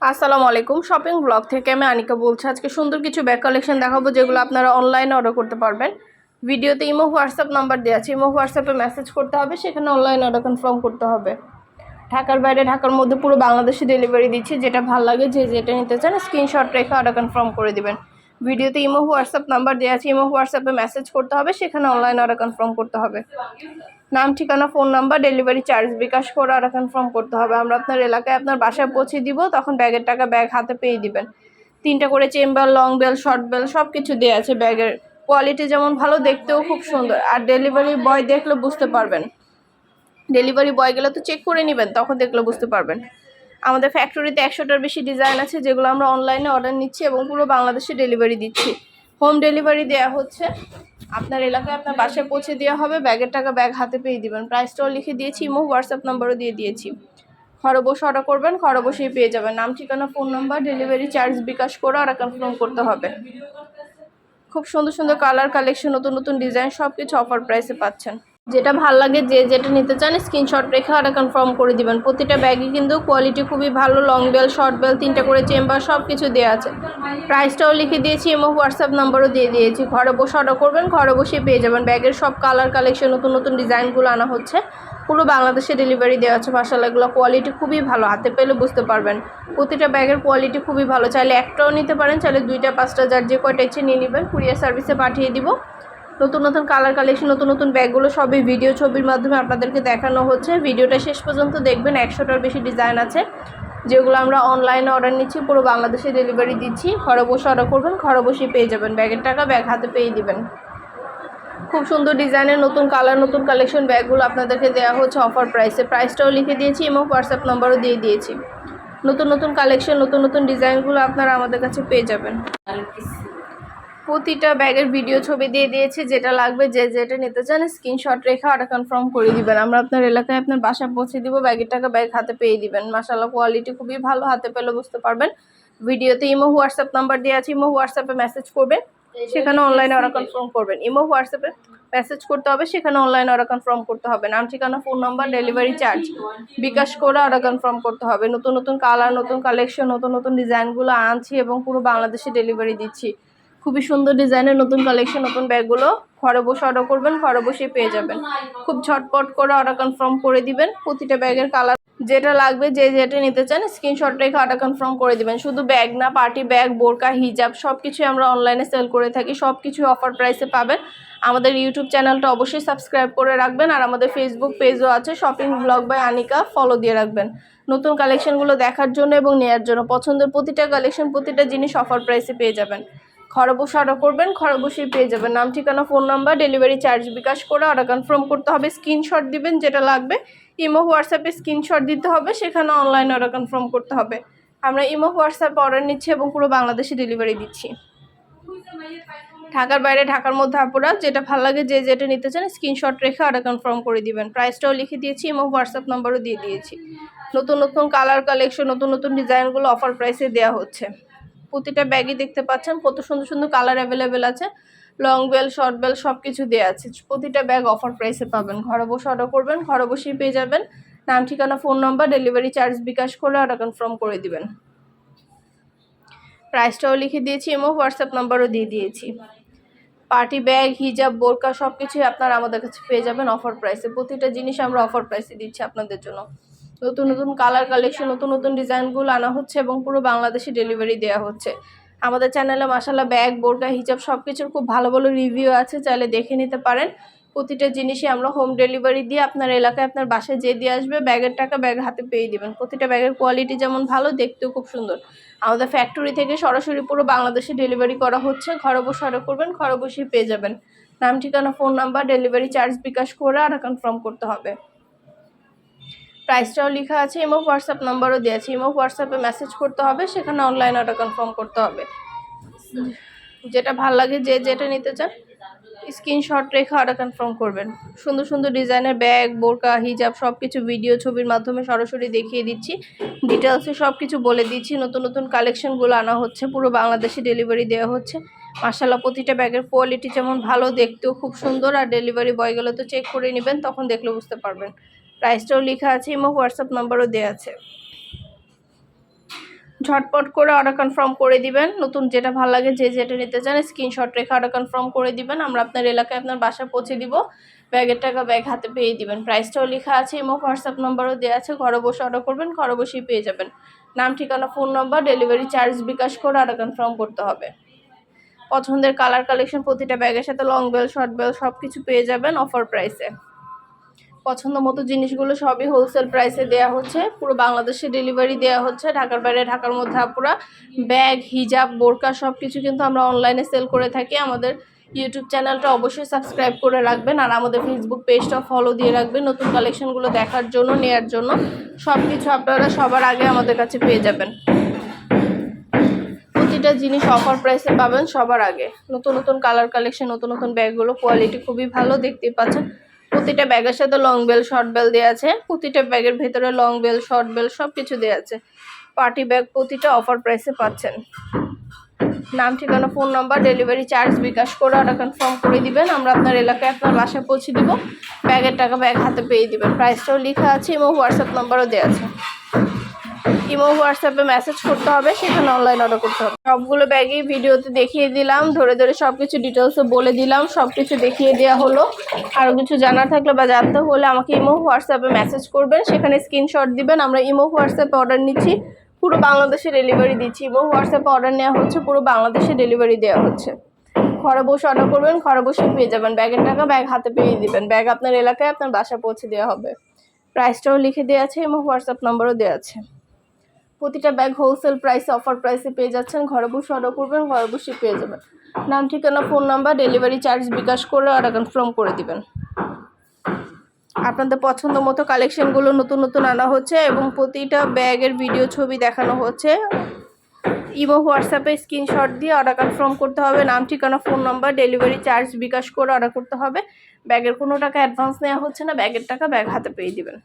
আসসালামু আলাইকুম। Shopping blog থেকে আমি আনিকা বলছি। আজকে সুন্দর কিছু ব্যাগ কালেকশন দেখাবো, যেগুলো আপনারা অনলাইনে অর্ডার করতে পারবেন। ভিডিওতে ইমো, হোয়াটসঅ্যাপ নাম্বার দেওয়া আছে। ইমো, হোয়াটসঅ্যাপে মেসেজ করতে হবে, সেখানে অনলাইন অর্ডার কনফার্ম করতে হবে। ঢাকার বাইরে, ঢাকার মধ্যে পুরো বাংলাদেশে ডেলিভারি দিচ্ছি। যেটা ভালো লাগে, যে যেটা নিতে চান স্ক্রিনশট রেখে অর্ডার কনফার্ম করে দিবেন। ভিডিওতে ইমো, হোয়াটসঅ্যাপ নাম্বার দেওয়া আছে। ইমো, হোয়াটসঅ্যাপে মেসেজ করতে হবে, সেখানে অনলাইন অর্ডার কনফার্ম করতে হবে। নাম, ঠিকানা phone number delivery charge bKash করে অর্ডার কনফার্ম করতে হবে। আমরা আপনার এলাকায় আপনার বাসায় পৌঁছে দিব, তখন ব্যাগের টাকা ব্যাগ হাতে পেয়ে দিবেন। তিনটা করে chamber long bell short bell সব কিছু দেওয়া আছে ব্যাগের কোয়ালিটি যেমন ভালো, দেখতেও খুব সুন্দর। আর ডেলিভারি বয় দেখলে বুঝতে পারবেন। ডেলিভারি বয় গেলে তো চেক করে নেবেন, তখন দেখলে বুঝতে পারবেন। আমাদের ফ্যাক্টরিতে একশোটার বেশি ডিজাইন আছে, যেগুলো আমরা অনলাইনে অর্ডার নিচ্ছি এবং পুরো বাংলাদেশে ডেলিভারি দিচ্ছি। হোম ডেলিভারি দেওয়া হচ্ছে। আপনার এলাকায় আপনার বাসায় পৌঁছে দেওয়া হবে। ব্যাগের টাকা ব্যাগ হাতে পেয়ে দিবেন। প্রাইসটাও লিখে দিয়েছি, ইমো হোয়াটসঅ্যাপ নাম্বারও দিয়ে দিয়েছি। ঘরে বসে অর্ডার করবেন ঘরে বসেই পেয়ে যাবেন। নাম, ঠিকানা phone number delivery charge bKash করে অর্ডার কনফার্ম করতে হবে। খুব সুন্দর সুন্দর কালার কালেকশন নতুন নতুন ডিজাইন সব কিছু অফার প্রাইসে পাচ্ছেন। যেটা ভালো লাগে, যে যেটা নিতে চান স্ক্রিনশট রেখে অর্ডার কনফার্ম করে দিবেন। প্রতিটা ব্যাগই কিন্তু কোয়ালিটি খুবই ভালো লং বেল শর্ট বেল তিনটা করে চেম্বার সব কিছু দেওয়া আছে। প্রাইসটাও লিখে দিয়েছি এবং হোয়াটসঅ্যাপ নাম্বারও দিয়ে দিয়েছি। ঘরে বসে অর্ডার করবেন, ঘরে বসেই পেয়ে যাবেন। ব্যাগের সব কালার কালেকশন নতুন নতুন ডিজাইনগুলো আনা হচ্ছে। পুরো বাংলাদেশে ডেলিভারি দেওয়া আছে মাসাল্লাহ এগুলো কোয়ালিটি খুবই ভালো, হাতে পেলে বুঝতে পারবেন। প্রতিটা ব্যাগের কোয়ালিটি খুবই ভালো। চাইলে একটাও নিতে পারেন, চাইলে দুইটা, পাঁচটা, যার যে কয়টা ইচ্ছে নিয়ে নেবেন। কুরিয়ার সার্ভিসে পাঠিয়ে দিব। নতুন নতুন কালার কালেকশন নতুন নতুন ব্যাগগুলো সবই ভিডিও ছবির মাধ্যমে আপনাদেরকে দেখানো হচ্ছে। ভিডিওটা শেষ পর্যন্ত দেখবেন, একশোটার বেশি ডিজাইন আছে। যেগুলো আমরা অনলাইনে অর্ডার নিচ্ছি, পুরো বাংলাদেশে ডেলিভারি দিচ্ছি। ঘরে বসে অর্ডার করবেন, ঘরে বসেই পেয়ে যাবেন। ব্যাগের টাকা ব্যাগ হাতে পেয়ে দিবেন। খুব সুন্দর ডিজাইনের নতুন কালার নতুন কালেকশন ব্যাগগুলো আপনাদেরকে দেওয়া হচ্ছে অফার প্রাইসে প্রাইসটাও লিখে দিয়েছি এবং হোয়াটসঅ্যাপ নাম্বারও দিয়ে দিয়েছি। নতুন নতুন কালেকশন নতুন নতুন ডিজাইনগুলো আপনারা আমাদের কাছে পেয়ে যাবেন। প্রতিটা ব্যাগের ভিডিও ছবি দিয়ে দিয়েছি, যেটা লাগবে যে যেটা নিতে চান স্ক্রিনশট রেখে অর্ডার কনফার্ম করে দিবেন। আমরা আপনার এলাকায় আপনার বাসা পৌঁছে দিব, ব্যাগের টাকা ব্যাগ হাতে পেয়ে দিবেন। মাসাল্লাহ কোয়ালিটি খুবই ভালো, হাতে পেলে বুঝতে পারবেন। ভিডিওতে ইমো হোয়াটসঅ্যাপ নাম্বার দিয়ে আছে, ইমো হোয়াটসঅ্যাপে মেসেজ করবেন, সেখানে অনলাইনে অর্ডার কনফার্ম করবেন। ইমো হোয়াটসঅ্যাপে মেসেজ করতে হবে, সেখানে অনলাইনে অর্ডার কনফার্ম করতে হবে। নাম, ঠিকানা phone number delivery charge bKash করে অর্ডার কনফার্ম করতে হবে। নতুন নতুন কালার নতুন কালেকশন নতুন নতুন ডিজাইনগুলো আনছি এবং পুরো বাংলাদেশে ডেলিভারি দিচ্ছি। খুবই সুন্দর ডিজাইনের নতুন কালেকশন নতুন ব্যাগগুলো। ঘরে বসে অর্ডার করবেন, ঘরে বসে পেয়ে যাবেন। খুব ঝটপট করে অর্ডার কনফার্ম করে দিবেন, প্রতিটা ব্যাগের কালার যেটা লাগবে, যে যেটা নিতে চান স্ক্রিনশট রেখে অর্ডার কনফার্ম করে দিবেন। শুধু ব্যাগ না পার্টি ব্যাগ বোরকা হিজাব সব কিছুই আমরা অনলাইনে সেল করে থাকি সব কিছু অফার প্রাইসে পাবেন। আমাদের ইউটিউব চ্যানেলটা অবশ্যই সাবস্ক্রাইব করে রাখবেন, আর আমাদের ফেসবুক পেজও আছে shopping blog by Anika follow দিয়ে রাখবেন। নতুন কালেকশনগুলো দেখার জন্য এবং নেয়ার জন্য, পছন্দের প্রতিটা কালেকশন প্রতিটা জিনিস অফার প্রাইসে পেয়ে যাবেন। বসে অর্ডার করবেন বসেই পেয়ে যাবেন। নাম, ঠিকানা, phone number, delivery charge bKash করে অর্ডার কনফার্ম করতে হবে, স্ক্রিনশট দিবেন যেটা লাগবে। ইমো, হোয়াটসঅ্যাপে স্ক্রিনশট দিতে হবে, সেখানে অনলাইনে অর্ডার কনফার্ম করতে হবে। আমরা ইমো, হোয়াটসঅ্যাপ অর্ডার নিচ্ছি এবং পুরো বাংলাদেশে ডেলিভারি দিচ্ছি। ঢাকার বাইরে, ঢাকার মধ্যে আপুরা, যেটা ভালো লাগে, যে যেটা নিতে চান, স্ক্রিনশট রেখে অর্ডার কনফার্ম করে দিবেন। প্রাইসটাও লিখে দিয়েছি এবং হোয়াটসঅ্যাপ নাম্বারও দিয়ে দিয়েছি। নতুন নতুন কালার কালেকশন নতুন নতুন ডিজাইনগুলো অফার প্রাইসে দেওয়া হচ্ছে। প্রতিটা ব্যাগই দেখতে পাচ্ছেন, কত সুন্দর সুন্দর কালার অ্যাভেলেবেল আছে লং বেল শর্ট বেল সব কিছু দেওয়া আছে। প্রতিটা ব্যাগ অফার প্রাইসে পাবেন। ঘরে বসে অর্ডার করবেন, ঘরে বসেই পেয়ে যাবেন। নাম, ঠিকানা phone number delivery charge bKash করে অর্ডার কনফার্ম করে দিবেন। প্রাইসটাও লিখে দিয়েছি এবং হোয়াটসঅ্যাপ নাম্বারও দিয়ে দিয়েছি। পার্টি ব্যাগ হিজাব বোরকা সব কিছুই আপনারা আমাদের কাছে পেয়ে যাবেন অফার প্রাইসে প্রতিটা জিনিস আমরা অফার প্রাইসে দিচ্ছি আপনাদের জন্য। নতুন নতুন কালার কালেকশন নতুন নতুন ডিজাইনগুলো আনা হচ্ছে এবং পুরো বাংলাদেশে ডেলিভারি দেওয়া হচ্ছে। আমাদের চ্যানেলে মাসাল্লাহ ব্যাগ বোরকা, হিজাব সব কিছুর খুব ভালো ভালো রিভিউ আছে, চাইলে দেখে নিতে পারেন। প্রতিটা জিনিসই আমরা হোম ডেলিভারি দিয়ে আপনার এলাকায় আপনার বাসায় যে দিয়ে আসবে, ব্যাগের টাকা ব্যাগ হাতে পেয়ে দিবেন। প্রতিটা ব্যাগের কোয়ালিটি যেমন ভালো, দেখতেও খুব সুন্দর। আমাদের ফ্যাক্টরি থেকে সরাসরি পুরো বাংলাদেশে ডেলিভারি করা হচ্ছে। ঘরে বসে অর্ডার করবেন, ঘরে বসেই পেয়ে যাবেন। নাম, ঠিকানা phone number delivery charge bKash করে আর কনফার্ম করতে হবে। প্রাইসটাও লেখা আছে ইমো হোয়াটসঅ্যাপ নাম্বারও দেওয়া আছে। ইমো হোয়াটসঅ্যাপে মেসেজ করতে হবে, সেখানে অনলাইন অর্ডার কনফার্ম করতে হবে। যেটা ভালো লাগে, যে যেটা নিতে চান স্ক্রিনশট রেখে অর্ডার কনফার্ম করবেন। সুন্দর সুন্দর ডিজাইনের ব্যাগ বোরকা হিজাব সব কিছু ভিডিও ছবির মাধ্যমে সরাসরি দেখিয়ে দিচ্ছি। ডিটেলসে সব কিছু বলে দিচ্ছি। নতুন নতুন কালেকশনগুলো আনা হচ্ছে, পুরো বাংলাদেশে ডেলিভারি দেওয়া হচ্ছে। মার্শাল্লাহ প্রতিটা ব্যাগের কোয়ালিটি যেমন ভালো, দেখতেও খুব সুন্দর। আর ডেলিভারি বয়গুলো তো চেক করে নেবেন, তখন দেখলে বুঝতে পারবেন। প্রাইসটাও লেখা আছে এবং হোয়াটসঅ্যাপ নাম্বারও দেওয়া আছে। ঝটপট করে অর্ডার কনফার্ম করে দিবেন। নতুন যেটা ভালো লাগে, যে যেটা নিতে চান স্ক্রিনশট রেখে অর্ডার কনফার্ম করে দিবেন। আমরা আপনার এলাকায় আপনার বাসায় পৌঁছে দিব। ব্যাগের টাকা ব্যাগ হাতে পেয়ে দিবেন। প্রাইসটাও লেখা আছে এবং হোয়াটসঅ্যাপ নাম্বারও দেওয়া আছে। ঘরে বসে অর্ডার করবেন, ঘরে বসেই পেয়ে যাবেন। নাম, ঠিকানা phone number delivery charge bKash করে অর্ডার কনফার্ম করতে হবে। পছন্দের কালার কালেকশন প্রতিটা ব্যাগের সাথে লং বেল শর্ট বেল সব কিছু পেয়ে যাবেন অফার প্রাইসে পছন্দ মতো জিনিসগুলো সবই হোলসেল প্রাইসে দেওয়া হচ্ছে। পুরো বাংলাদেশে ডেলিভারি দেওয়া হচ্ছে। ঢাকার বাইরে, ঢাকার মধ্যে আপুরা ব্যাগ হিজাব বোরকা সব কিছু কিন্তু আমরা অনলাইনে সেল করে থাকি। আমাদের ইউটিউব চ্যানেলটা অবশ্যই সাবস্ক্রাইব করে রাখবেন আর আমাদের ফেসবুক পেজটা ফলো দিয়ে রাখবেন নতুন কালেকশনগুলো দেখার জন্য, নেয়ার জন্য। সব কিছু আপনারা সবার আগে আমাদের কাছে পেয়ে যাবেন। প্রতিটা জিনিস অফার প্রাইসে পাবেন সবার আগে। নতুন নতুন কালার কালেকশন নতুন নতুন ব্যাগগুলো কোয়ালিটি খুবই ভালো, দেখতেই পাচ্ছেন। প্রতিটা ব্যাগের সাথে লং বেল শর্ট বেল দেওয়া আছে। প্রতিটা ব্যাগের ভেতরে লং বেল শর্ট বেল সব কিছু দেওয়া আছে। পার্টি ব্যাগ প্রতিটা অফার প্রাইসে পাচ্ছেন। নাম, ঠিকানা phone number delivery charge bKash করে অর্ডার কনফার্ম করে দিবেন। আমরা আপনার এলাকায় আপনার বাসায় পৌঁছে দিব। ব্যাগের টাকা ব্যাগ হাতে পেয়ে দিবেন। প্রাইসটাও লেখা আছে এবং হোয়াটসঅ্যাপ নাম্বারও দেওয়া আছে। ইমো হোয়াটসঅ্যাপে মেসেজ করতে হবে, সেখানে অনলাইন অর্ডার করতে হবে। সবগুলো ব্যাগই ভিডিওতে দেখিয়ে দিলাম, ধরে ধরে সব কিছু ডিটেলসে বলে দিলাম সব কিছু দেখিয়ে দেওয়া হলো। আরও কিছু জানার থাকলে বা জানতে হলে আমাকে ইমো হোয়াটসঅ্যাপে মেসেজ করবেন, সেখানে স্ক্রিনশট দিবেন। আমরা ইমো হোয়াটসঅ্যাপে অর্ডার নিচ্ছি, পুরো বাংলাদেশে ডেলিভারি দিচ্ছি। ইমো হোয়াটসঅ্যাপে অর্ডার নেওয়া হচ্ছে, পুরো বাংলাদেশে ডেলিভারি দেওয়া হচ্ছে। ঘরে বসে অর্ডার করবেন, ঘরে বসে পেয়ে যাবেন। ব্যাগের টাকা ব্যাগ হাতে পেয়ে দিবেন। ব্যাগ আপনার এলাকায়, আপনার বাসা পৌঁছে দেওয়া হবে। প্রাইসটাও লিখে দেওয়া আছে এবং হোয়াটসঅ্যাপ নম্বরও দেওয়া আছে। প্রতিটা ব্যাগ হোলসেল প্রাইসে অফার প্রাইসে পেয়ে যাচ্ছেন। ঘরে বসে অর্ডার করবেন ঘরে বসে পেয়ে যাবেন। নাম, ঠিকানা phone number delivery charge bKash করে অর্ডার কনফার্ম করে দিবেন। আপনাদের পছন্দ মতো কালেকশনগুলো নতুন নতুন আনা হচ্ছে এবং প্রতিটা ব্যাগের ভিডিও ছবি দেখানো হচ্ছে। ইমো, হোয়াটসঅ্যাপে স্ক্রিনশট দিয়ে অর্ডার কনফার্ম করতে হবে। নাম, ঠিকানা phone number delivery charge bKash করে অর্ডার করতে হবে। ব্যাগের কোনো টাকা অ্যাডভান্স নেওয়া হচ্ছে না। ব্যাগের টাকা ব্যাগ হাতে পেয়ে দিবেন।